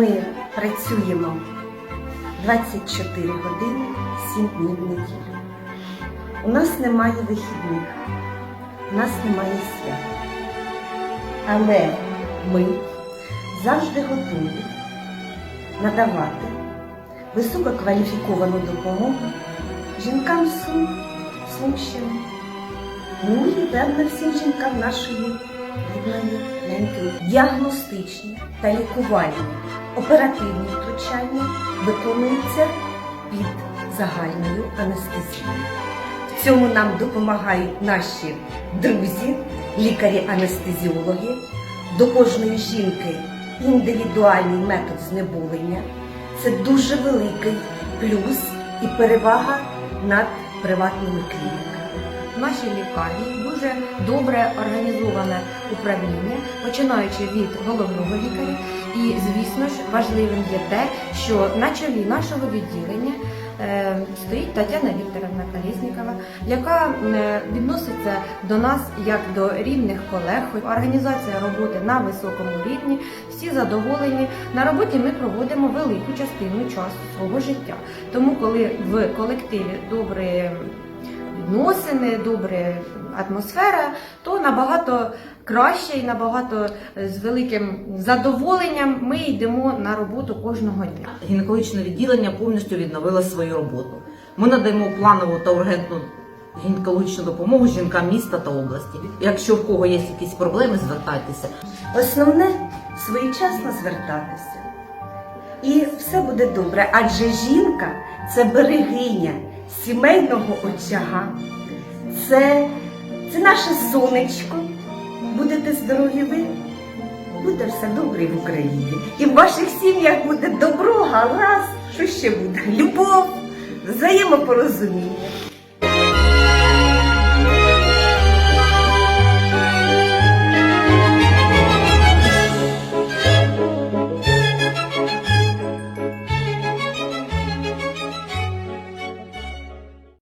ми працюємо 24 години, 7 днів в неділю. У нас немає вихідних, у нас немає свят. Але ми завжди готові надавати висококваліфіковану допомогу жінкам Сум, Сумщини. Ну і певно всім жінкам нашої рідної неньки. Діагностичні та лікувальні оперативні втручання виконуються під загальною анестезією. В цьому нам допомагають наші друзі, лікарі-анестезіологи. До кожної жінки індивідуальний метод знеболення. Це дуже великий плюс і перевага над приватними клініками. В нашій лікарні дуже добре організоване управління, починаючи від головного лікаря. І, звісно ж, важливим є те, що на чолі нашого відділення е, стоїть Тетяна Вікторовна Колєснікова, яка е, відноситься до нас як до рівних колег. Організація роботи на високому рівні, всі задоволені. На роботі ми проводимо велику частину часу свого життя. Тому, коли в колективі добре відносини, добра атмосфера, то набагато краще і набагато е, з великим задоволенням ми йдемо на роботу кожного дня. Гінекологічне відділення повністю відновило свою роботу. Ми надаємо планову та ургентну гінекологічну допомогу жінкам міста та області. Якщо в кого є якісь проблеми, звертайтеся. Основне своєчасно звертатися. І все буде добре, адже жінка це берегиня сімейного очага, це, це наше сонечко. Будете здорові ви, буде все добре в Україні. І в ваших сім'ях буде добро, галас, що ще буде? Любов, взаємопорозуміння.